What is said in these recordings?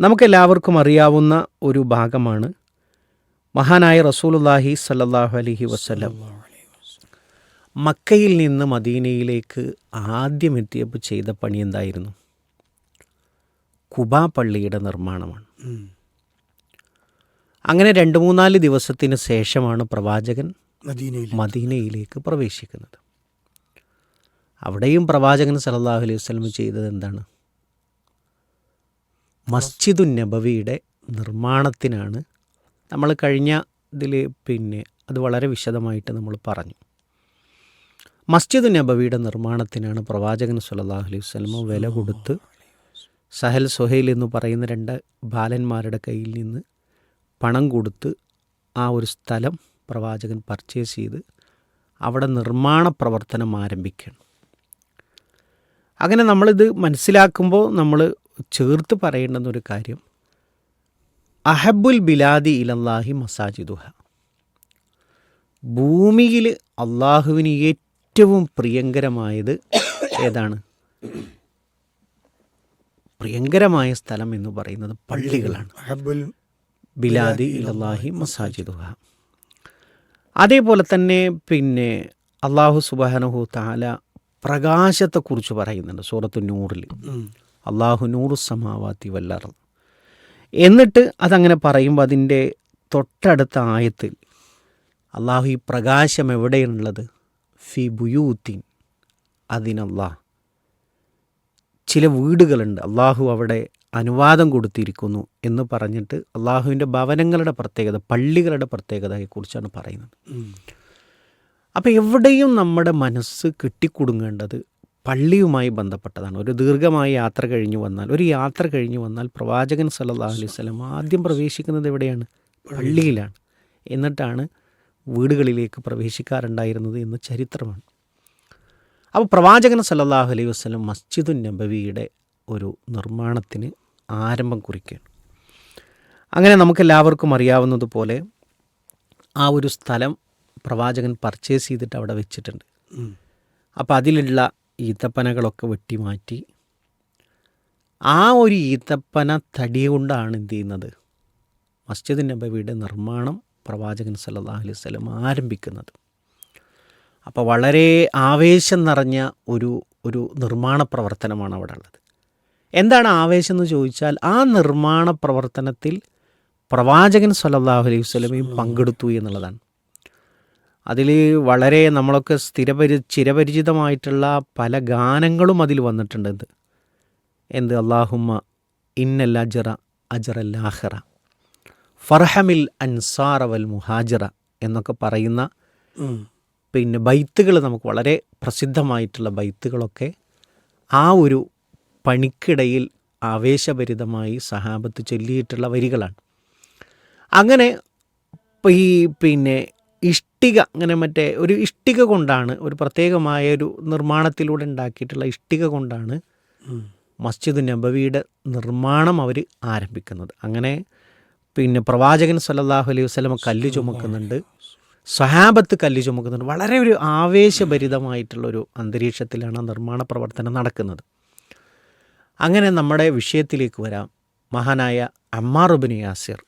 നമുക്കെല്ലാവർക്കും അറിയാവുന്ന ഒരു ഭാഗമാണ്. മഹാനായ റസൂലുല്ലാഹി സല്ലാഹു അലഹി വസ്ലം മക്കയിൽ നിന്ന് മദീനയിലേക്ക് ആദ്യം എത്തിയപ്പോൾ ചെയ്ത പണി എന്തായിരുന്നു? കുബാ പള്ളിയുടെ നിർമ്മാണമാണ്. അങ്ങനെ രണ്ട് മൂന്നാൽ ദിവസത്തിന് ശേഷമാണ് പ്രവാചകൻ മദീനയിലേക്ക്. പ്രവേശിക്കുന്നത്. അവിടെയും പ്രവാചകൻ സല്ലാഹു അലൈഹി വസ്ലം ചെയ്തത് എന്താണ്? മസ്ജിദുൻ നബവിയുടെ നിർമ്മാണത്തിനാണ് നമ്മൾ കഴിഞ്ഞ ഇതിൽ പിന്നെ അത് വളരെ വിശദമായിട്ട് നമ്മൾ പറഞ്ഞു. മസ്ജിദ് നബവിയുടെ നിർമ്മാണത്തിനാണ് പ്രവാചകൻ സല്ലല്ലാഹു അലൈഹി വസല്ലം വില കൊടുത്ത് സഹൽ സുഹൈൽ എന്ന് പറയുന്ന രണ്ട് ബാലന്മാരുടെ കയ്യിൽ നിന്ന് പണം കൊടുത്ത് ആ ഒരു സ്ഥലം പ്രവാചകൻ പർച്ചേസ് ചെയ്ത് അവിടെ നിർമ്മാണ പ്രവർത്തനം ആരംഭിക്കണം. അങ്ങനെ നമ്മളിത് മനസ്സിലാക്കുമ്പോൾ നമ്മൾ ചേർത്ത് പറയേണ്ടുന്ന ഒരു കാര്യം അഹബുൽ ബിലാദി ഇലല്ലാഹി മസാജിദുഹ. ഭൂമിയിൽ അള്ളാഹുവിന് ഏറ്റവും പ്രിയങ്കരമായത് ഏതാണ്? പ്രിയങ്കരമായ സ്ഥലം എന്ന് പറയുന്നത് പള്ളികളാണ്. അഹബുൽ ബിലാദി ഇലല്ലാഹി മസാജിദുഹ. അതേപോലെ തന്നെ പിന്നെ അള്ളാഹു സുബാനഹു താല പ്രകാശത്തെക്കുറിച്ച് പറയുന്നുണ്ട് സൂറത്ത് നൂറിൽ. അള്ളാഹു നൂറു സമാവാത്തി വല്ലർ എന്നിട്ട് അതങ്ങനെ പറയുമ്പോൾ അതിന്റെ തൊട്ടടുത്ത ആയത്തിൽ അള്ളാഹു ഈ പ്രകാശം എവിടെയാണുള്ളത് ഫി ബുയൂത്തിൻ അതിനല്ലാ. ചില വീടുകളുണ്ട് അള്ളാഹു അവിടെ അനുവാദം കൊടുത്തിരിക്കുന്നു എന്ന് പറഞ്ഞിട്ട് അള്ളാഹുവിന്റെ ഭവനങ്ങളുടെ പ്രത്യേകത പള്ളികളുടെ പ്രത്യേകതയെക്കുറിച്ചാണ് പറയുന്നത്. അപ്പോൾ എവിടെയും നമ്മുടെ മനസ്സ് കെട്ടിക്കുടുങ്ങേണ്ടത് പള്ളിയുമായി ബന്ധപ്പെട്ടതാണ്. ഒരു ദീർഘമായ യാത്ര കഴിഞ്ഞു വന്നാൽ ഒരു യാത്ര കഴിഞ്ഞു വന്നാൽ പ്രവാചകൻ സല്ലല്ലാഹു അലൈഹി വസല്ലം ആദ്യം പ്രവേശിക്കുന്നത് എവിടെയാണ്? പള്ളിയിലാണ്. എന്നിട്ടാണ് വീടുകളിലേക്ക് പ്രവേശിക്കാറുണ്ടായിരുന്നത് എന്ന് ചരിത്രമാണ്. അപ്പോൾ പ്രവാചകൻ സല്ലാഹു അലൈഹി വസ്ലം മസ്ജിദുൻ നബവിയുടെ ഒരു നിർമ്മാണത്തിന് ആരംഭം കുറിക്കുകയാണ്. അങ്ങനെ നമുക്കെല്ലാവർക്കും അറിയാവുന്നതുപോലെ ആ ഒരു സ്ഥലം പ്രവാചകൻ പർച്ചേസ് ചെയ്തിട്ട് അവിടെ വെച്ചിട്ടുണ്ട്. അപ്പോൾ അതിലുള്ള ഈത്തപ്പനകളൊക്കെ വെട്ടിമാറ്റി. ആ ഒരു ഈത്തപ്പന തടി കൊണ്ടാണ് എന്ത് ചെയ്യുന്നത്? മസ്ജിദ് നബവിയുടെ നിർമ്മാണം പ്രവാചകൻ സല്ലല്ലാഹു അലൈഹി വസല്ലം ആരംഭിക്കുന്നത്. അപ്പോൾ വളരെ ആവേശം നിറഞ്ഞ ഒരു ഒരു നിർമ്മാണ പ്രവർത്തനമാണ് അവിടെ ഉള്ളത്. എന്താണ് ആവേശം എന്ന് ചോദിച്ചാൽ ആ നിർമ്മാണ പ്രവർത്തനത്തിൽ പ്രവാചകൻ സല്ലല്ലാഹു അലൈഹി വസല്ലമയും പങ്കെടുത്തു എന്നുള്ളതാണ്. അതിൽ വളരെ നമ്മളൊക്കെ സ്ഥിരപരി ചിരപരിചിതമായിട്ടുള്ള പല ഗാനങ്ങളും അതിൽ വന്നിട്ടുണ്ട് എന്ത് എന്ത്? അള്ളാഹുമ്മ ഇന്നൽ അജറ അജറല്ലാഹറ ഫർഹമിൽ അൻസാർ വൽ മുഹാജറ എന്നൊക്കെ പറയുന്ന പിന്നെ ബൈത്തുകൾ നമുക്ക് വളരെ പ്രസിദ്ധമായിട്ടുള്ള ബൈത്തുകളൊക്കെ ആ ഒരു പണിക്കിടയിൽ ആവേശഭരിതമായി സഹാബത്ത് ചൊല്ലിയിട്ടുള്ള വരികളാണ്. അങ്ങനെ ഈ പിന്നെ ഇഷ്ടിക അങ്ങനെ മറ്റേ ഒരു ഇഷ്ടിക കൊണ്ടാണ് ഒരു പ്രത്യേകമായ ഒരു നിർമ്മാണത്തിലൂടെ ഉണ്ടാക്കിയിട്ടുള്ള ഇഷ്ടിക കൊണ്ടാണ്. മസ്ജിദ് നബവിയുടെ നിർമ്മാണം അവർ ആരംഭിക്കുന്നത്. അങ്ങനെ പിന്നെ പ്രവാചകൻ സല്ലാഹു അലൈഹി വസ്ലമ കല്ല് ചുമക്കുന്നുണ്ട്. സ്വഹാബത്ത് കല്ല് ചുമക്കുന്നുണ്ട്. വളരെ ഒരു ആവേശഭരിതമായിട്ടുള്ളൊരു അന്തരീക്ഷത്തിലാണ് ആ നിർമ്മാണ പ്രവർത്തനം നടക്കുന്നത്. അങ്ങനെ നമ്മുടെ വിഷയത്തിലേക്ക് വരാം. മഹാനായ Ammar bin Yasir.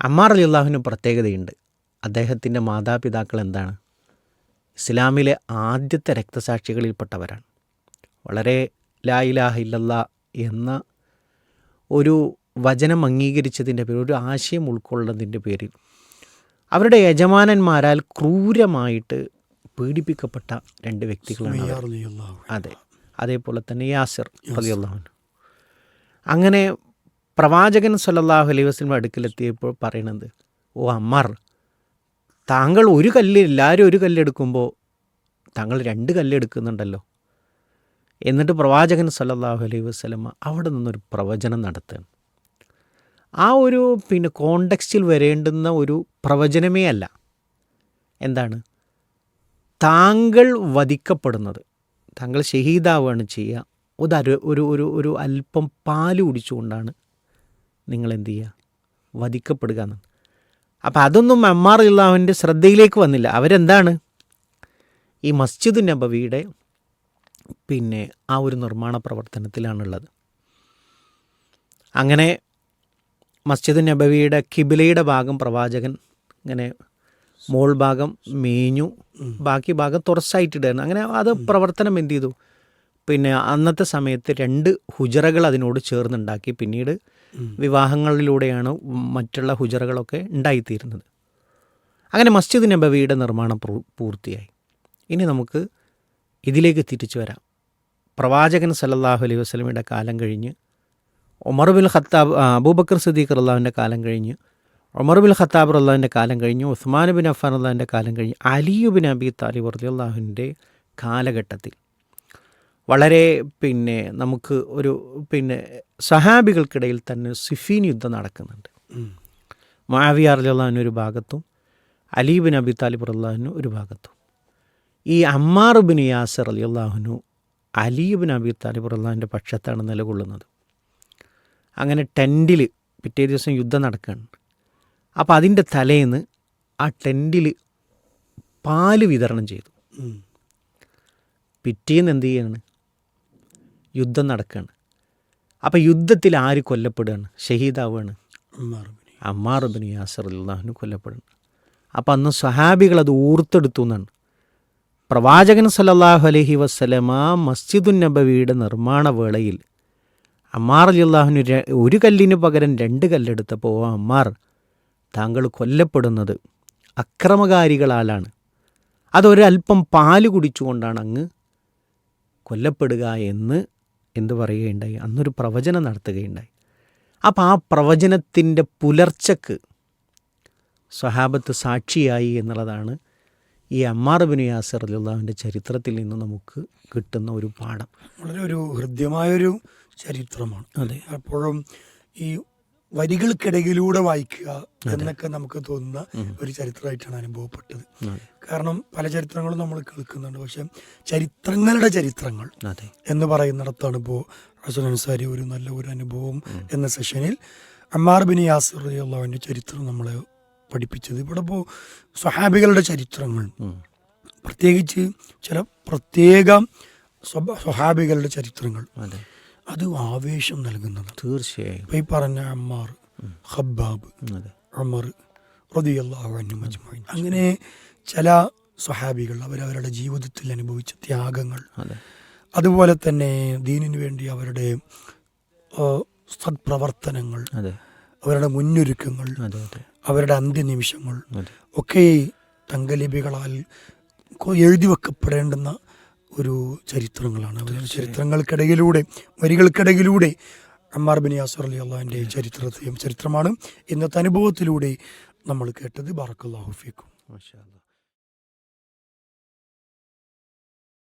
Ammar Ali അള്ളാഹുവിന് പ്രത്യേകതയുണ്ട്. അദ്ദേഹത്തിന്റെ മാതാപിതാക്കൾ എന്താണ്? ഇസ്ലാമിലെ ആദ്യത്തെ രക്തസാക്ഷികളിൽപ്പെട്ടവരാണ്. വളരെ ലാ ഇലാഹ ഇല്ലല്ലാ എന്ന ഒരു വചനം അംഗീകരിച്ചതിന്റെ പേരിൽ ഒരു ആശയം ഉൾക്കൊള്ളുന്നതിന്റെ പേരിൽ അവരുടെ യജമാനന്മാരാൽ ക്രൂരമായിട്ട് പീഡിപ്പിക്കപ്പെട്ട രണ്ട് വ്യക്തികളാണ്. അതെ. അതേപോലെ തന്നെ യാസിർ അൻഹു. അങ്ങനെ പ്രവാചകൻ സല്ലാഹു അലൈഹി അടുക്കലെത്തിയപ്പോൾ പറയണത് ഓ അമ്മാർ താങ്കൾ ഒരു കല്ല് എല്ലാവരും ഒരു കല്ലെടുക്കുമ്പോൾ താങ്കൾ രണ്ട് കല്ലെടുക്കുന്നുണ്ടല്ലോ എന്നിട്ട് പ്രവാചകൻ സല്ലാഹു അലൈഹി വസല്ലമ അവിടെ നിന്നൊരു പ്രവചനം നടത്തുകയാണ് ആ ഒരു പിന്നെ കോണ്ടക്സ്റ്റിൽ വരേണ്ടുന്ന ഒരു പ്രവചനമേ അല്ല. എന്താണ്? താങ്കൾ വധിക്കപ്പെടുന്നത്. താങ്കൾ ഷഹീദാവുകയാണ് ചെയ്യുക. ഒരു ഒരു ഒരു ഒരു അല്പം പാൽ കുടിച്ചുകൊണ്ടാണ് നിങ്ങൾ എന്ത് ചെയ്യുക? വധിക്കപ്പെടുക എന്നാണ് അപ്പം അതൊന്നും അമ്മാർ ഇള്ളാഹുവിന്റെ ശ്രദ്ധയിലേക്ക് വന്നില്ല. അവരെന്താണ്? ഈ മസ്ജിദ് നബവിയുടെ പിന്നെ ആ ഒരു നിർമ്മാണ പ്രവർത്തനത്തിലാണുള്ളത്. അങ്ങനെ മസ്ജിദ് നബവിയുടെ കിബിലയുടെ ഭാഗം പ്രവാചകൻ ഇങ്ങനെ മോൾ ഭാഗം മേഞ്ഞു. ബാക്കി ഭാഗം തുറസ്സായിട്ടിടുന്നു അങ്ങനെ അത് പ്രവർത്തനം എന്ത് ചെയ്തു? പിന്നെ അന്നത്തെ സമയത്ത് രണ്ട് ഹുജറകൾ അതിനോട് ചേർന്നുണ്ടാക്കി. പിന്നീട് വിവാഹങ്ങളിലൂടെയാണ് മറ്റുള്ള ഹുജറകളൊക്കെ ഉണ്ടായിത്തീരുന്നത്. അങ്ങനെ മസ്ജിദ് നബവിയുടെ നിർമ്മാണം പൂർ- പൂർത്തിയായി. ഇനി നമുക്ക് ഇതിലേക്ക് തിരിച്ചു വരാം. പ്രവാചകൻ സല്ലല്ലാഹു അലൈഹി വസല്ലമയുടെ കാലം കഴിഞ്ഞ് Umar bin Khattab Abu Bakr Siddiq അള്ളാഹുവിന്റെ കാലം കഴിഞ്ഞ് ഉമർ ബിൻ ഖത്താബ് അള്ളാഹുവിന്റെ കാലം കഴിഞ്ഞ് ഉസ്മാൻ ബിൻ അഫാൻ അള്ളാഹുവിന്റെ കാലം കഴിഞ്ഞ് അലിയു ബിൻ അബി താലിബ് അള്ളാഹുവിന്റെ കാലഘട്ടത്തിൽ വളരെ പിന്നെ നമുക്ക് ഒരു പിന്നെ സഹാബികൾക്കിടയിൽ തന്നെ സിഫീൻ യുദ്ധം നടക്കുന്നുണ്ട്. മാവിയ റളിയല്ലാഹുവിന് ഒരു ഭാഗത്തും അലീബിൻ അബി താലിബ് റല്ലാഹുവിന് ഒരു ഭാഗത്തും. ഈ അമ്മാർ ബിൻ യാസർ അലി അള്ളാഹുനു അലീബിൻ അബി താലിബ് അള്ളാഹിന്റെ പക്ഷത്താണ് നിലകൊള്ളുന്നത്. അങ്ങനെ ടെന്റിൽ പിറ്റേ ദിവസം യുദ്ധം നടക്കുകയാണ്. അപ്പോൾ അതിന്റെ തലേന്ന് ആ ടെന്റിൽ പാൽ വിതരണം ചെയ്തു. പിറ്റേന്ന് എന്ത് ചെയ്യാണ്? യുദ്ധം നടക്കുകയാണ് അപ്പോൾ യുദ്ധത്തിൽ ആര് കൊല്ലപ്പെടുകയാണ്? ഷഹീദാവുകയാണ് അമ്മാർ ബിൻ യാസർ. അള്ളാഹുന് കൊല്ലപ്പെടുന്നു. അപ്പം അന്ന് സ്വഹാബികൾ അത് ഊർത്തെടുത്തു എന്നാണ്. പ്രവാചകൻ സല്ലല്ലാഹു അലഹി വസ്സലമ മസ്ജിദുൻ നബവിയുടെ നിർമ്മാണ വേളയിൽ അമ്മാർ അലി അള്ളാഹുന് ഒരു കല്ലിന് പകരം രണ്ട് കല്ലെടുത്തപ്പോൾ "ഓ അമ്മാർ താങ്കൾ കൊല്ലപ്പെടുന്നത് അക്രമകാരികളാലാണ്. അതൊരല്പം പാൽ കുടിച്ചുകൊണ്ടാണ് അങ്ങ് കൊല്ലപ്പെടുക എന്ന് എന്ത് പറയുകയുണ്ടായി? അന്നൊരു പ്രവചനം നടത്തുകയുണ്ടായി. അപ്പം ആ പ്രവചനത്തിന്റെ പുലർച്ചക്ക് സ്വഹാബത്ത് സാക്ഷിയായി എന്നുള്ളതാണ് ഈ അമ്മാർ ബിൻ യാസർ ചരിത്രത്തിൽ നിന്ന് നമുക്ക് കിട്ടുന്ന ഒരു പാഠം. വളരെ ഒരു ഹൃദ്യമായൊരു ചരിത്രമാണ്. അതെ. അപ്പോഴും ഈ വരികൾക്കിടയിലൂടെ വായിക്കുക എന്നൊക്കെ നമുക്ക് തോന്നുന്ന ഒരു ചരിത്രമായിട്ടാണ് അനുഭവപ്പെട്ടത്. കാരണം പല ചരിത്രങ്ങളും നമ്മൾ കേൾക്കുന്നുണ്ട്. പക്ഷെ ചരിത്രങ്ങളുടെ ചരിത്രങ്ങൾ എന്ന് പറയുന്നിടത്താണ് ഇപ്പോൾ റസൂൽ അൻസാരി ഒരു നല്ല ഒരു അനുഭവം എന്ന സെഷനിൽ അമ്മാർ ബിൻ യാസിർ റളിയല്ലാഹുവിന്റെ ചരിത്രം നമ്മളെ പഠിപ്പിച്ചത്. ഇവിടെ ഇപ്പോൾ സ്വഹാബികളുടെ ചരിത്രങ്ങൾ. പ്രത്യേകിച്ച് ചില പ്രത്യേക സ്വഹാബികളുടെ ചരിത്രങ്ങൾ. അതെ ആവേശം നൽകുന്നത്. തീർച്ചയായും. ഈ പറഞ്ഞ അമ്മാർ ഹബ്ബാബ് അമർ അജ്മഈൻ. അങ്ങനെ ചില സ്വഹാബികൾ അവരവരുടെ ജീവിതത്തിൽ അനുഭവിച്ച ത്യാഗങ്ങൾ. അതുപോലെ തന്നെ ദീനിനു വേണ്ടി അവരുടെ സത്പ്രവർത്തനങ്ങൾ അവരുടെ മുന്നൊരുക്കങ്ങൾ അവരുടെ അന്ത്യനിമിഷങ്ങൾ ഒക്കെ തങ്കലിപികളാൽ എഴുതി വെക്കപ്പെടേണ്ടുന്ന ഒരു ചരിത്രങ്ങളാണ്. അവരുടെ ചരിത്രങ്ങൾക്കിടയിലൂടെ വരികൾക്കിടയിലൂടെ അമ്മാർ ബിൻ യാസർ അലി അള്ളാഹിന്റെ ചരിത്രത്തെയും ചരിത്രമാണ് ഇന്നത്തെ അനുഭവത്തിലൂടെ നമ്മൾ കേട്ടത്. ബറക്കുള്ള മാഷാ.